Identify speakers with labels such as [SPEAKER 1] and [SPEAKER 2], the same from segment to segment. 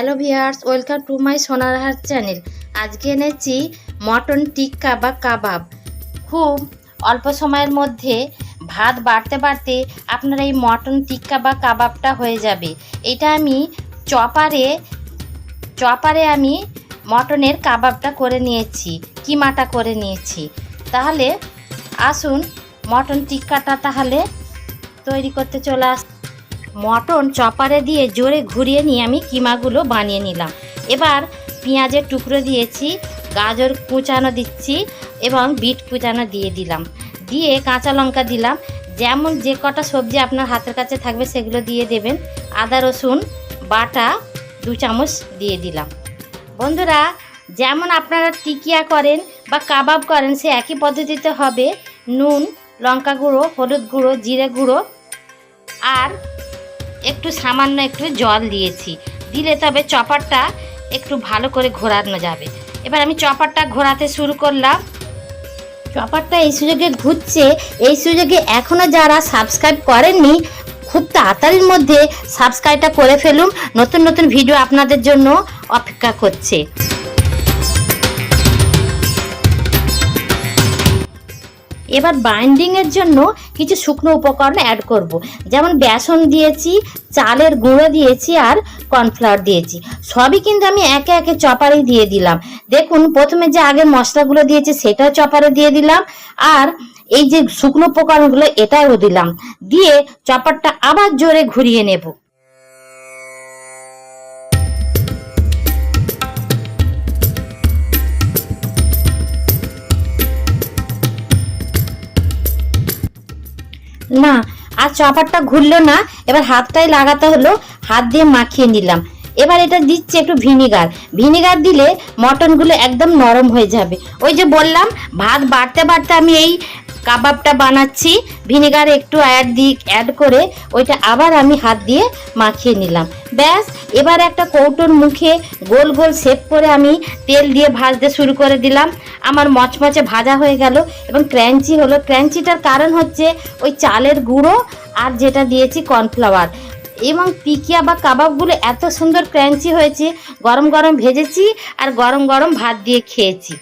[SPEAKER 1] Hello viewers welcome to my সোনারহার channel. আজকে এনেছি mutton টিক্কা বা কাবাব। খুব অল্প সময়ের মধ্যে ভাত বাড়তে বাড়তে আপনার এই মটন টিক্কা বা কাবাবটা হয়ে যাবে। এটা আমি চপারে চপারে আমি মটনের কাবাবটা করে নিয়েছি, কিমাটা করে নিয়েছি। তাহলে আসুন মটন টিক্কাটা তাহলে তৈরি করতে চলে আস মটন চপারে দিয়ে জোরে ঘুরিয়ে নিয়ে আমি কিমাগুলো বানিয়ে নিলাম। এবার পেঁয়াজের টুকরো দিয়েছি, গাজর কুচানো দিচ্ছি এবং বিট কুচানো দিয়ে দিলাম। দিয়ে কাঁচা লঙ্কা দিলাম। যেমন যে কটা সবজি আপনার হাতের কাছে থাকবে সেগুলো দিয়ে দেবেন। আদা, রসুন, বাটা দু চামচ দিয়ে দিলাম। বন্ধুরা, যেমন আপনারা টিকিয়া করেন বা কাবাব করেন, সে একই পদ্ধতিতে হবে। নুন, লঙ্কা গুঁড়ো, হলুদ গুঁড়ো, জিরে গুঁড়ো আর একটু সামান্য একটু জল দিয়েছি। দিলে তবে চপারটা একটু ভালো করে ঘোরানো যাবে। এবার আমি চপারটা ঘোরাতে শুরু করলাম। চপারটা এই সুযোগে ঘুরছে। এই সুযোগে এখনও যারা সাবস্ক্রাইব করেননি, খুব তাড়াতাড়ির মধ্যে সাবস্ক্রাইবটা করে ফেলুন। নতুন নতুন ভিডিও আপনাদের জন্য অপেক্ষা করছে। এবার বাইন্ডিংয়ের জন্য কিছু শুকনো উপকরণ অ্যাড করব। যেমন বেসন দিয়েছি, চালের গুঁড়ো দিয়েছি আর কর্নফ্লাওয়ার দিয়েছি। সবই কিন্তু আমি একে একে চপারে দিয়ে দিলাম। দেখুন, প্রথমে যে আগে মশলাগুলো দিয়েছি, সেটাও চপারে দিয়ে দিলাম আর এই যে শুকনো উপকরণগুলো, এটাও দিলাম। দিয়ে চপারটা আবার জোরে ঘুরিয়ে নেব। না আর চপারটা ঘুরলো না, এবার হাতটাই লাগাতে হলো, হাত দিয়ে মাখিয়ে নিলাম। এবার এটা দিচ্ছে একটু ভিনিগার। ভিনিগার দিলে মটনগুলো একদম নরম হয়ে যাবে। ওই যে বললাম, ভাত বাড়তে বাড়তে আমি এই কাবাবটা বানাচ্ছি, ভিনিগার একটু অ্যাড দিই অ্যাড করে ওইটা আবার আমি হাত দিয়ে মাখিয়ে নিলাম। ব্যাস, এবার একটা কৌটোর মুখে গোল গোল শেপ করে আমি তেল দিয়ে ভাজতে শুরু করে দিলাম। আমার মচমচে ভাজা হয়ে গেল এবং ক্র্যাঞ্চি হলো। ক্র্যাঞ্চিটার কারণ হচ্ছে ওই চালের গুঁড়ো আর যেটা দিয়েছি কর্নফ্লাওয়ার এবং পিকিয়া বা কাবাবগুলো এত সুন্দর ক্র্যাঞ্চি হয়েছে, গরম গরম ভেজেছি আর গরম গরম ভাত দিয়ে খেয়েছি।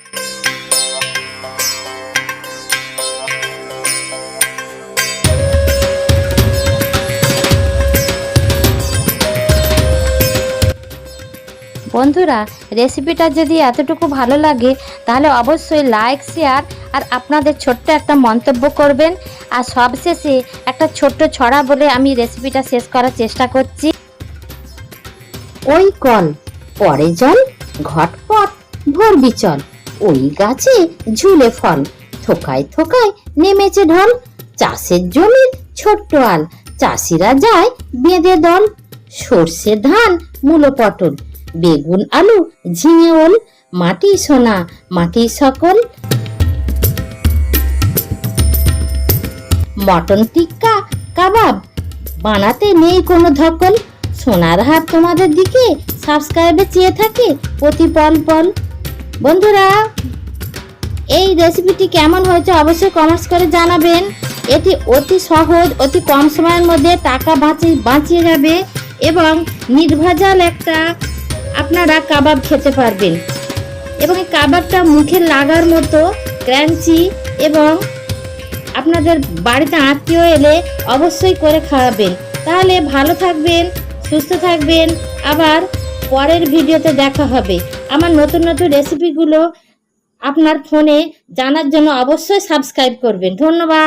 [SPEAKER 1] বন্ধুরা রেসিপিটা যদি এতটুকু ভালো লাগে, তাহলে অবশ্যই লাইক শেয়ার আর আপনাদের ছোট্ট একটা মন্তব্য করবেন। আর সবশেষে একটা ছোট্ট ছড়া বলে আমি রেসিপিটা শেষ করার চেষ্টা করছি। ওই কল, পরে জল, ঘটপট, ভরবি চল, ওই গাছে ঝুলে ফল, থোকায় থোকায় নেমেছে ঢল, চাষের জমির ছোট্ট আল, চাষিরা যায় বেঁধে দল, সর্ষে ধান, মূলো পটল বেগুন, আলু, ঝিঙে ওল, মাটি সোনা, মাটি সকল। মটন টিক্কা, কাবাব, বানাতে নেই কোনো ধকল। সোনার হাত তোমাদের দিকে সাবস্ক্রাইবে চেয়ে থাকে প্রতি পল পল। বন্ধুরা, এই রেসিপিটি কেমন হয়েছে অবশ্যই কমেন্টস করে জানাবেন। এটি অতি সহজ, অতি কম সময়ের মধ্যে টাকা বাঁচিয়ে বাঁচিয়ে যাবে এবং নির্ভেজাল একটা আপনারা কাবাব খেতে পারবেন। এবং এই কাবাবটা মুখে লাগার মতো ক্র্যাঞ্চি এবং আপনাদের বাড়িতে আত্মীয় এলে অবশ্যই করে খাওয়াবেন। তাহলে ভালো থাকবেন, সুস্থ থাকবেন। আবার পরের ভিডিওতে দেখা হবে। আমার নতুন নতুন রেসিপিগুলো আপনার ফোনে জানার জন্য অবশ্যই সাবস্ক্রাইব করবেন। ধন্যবাদ।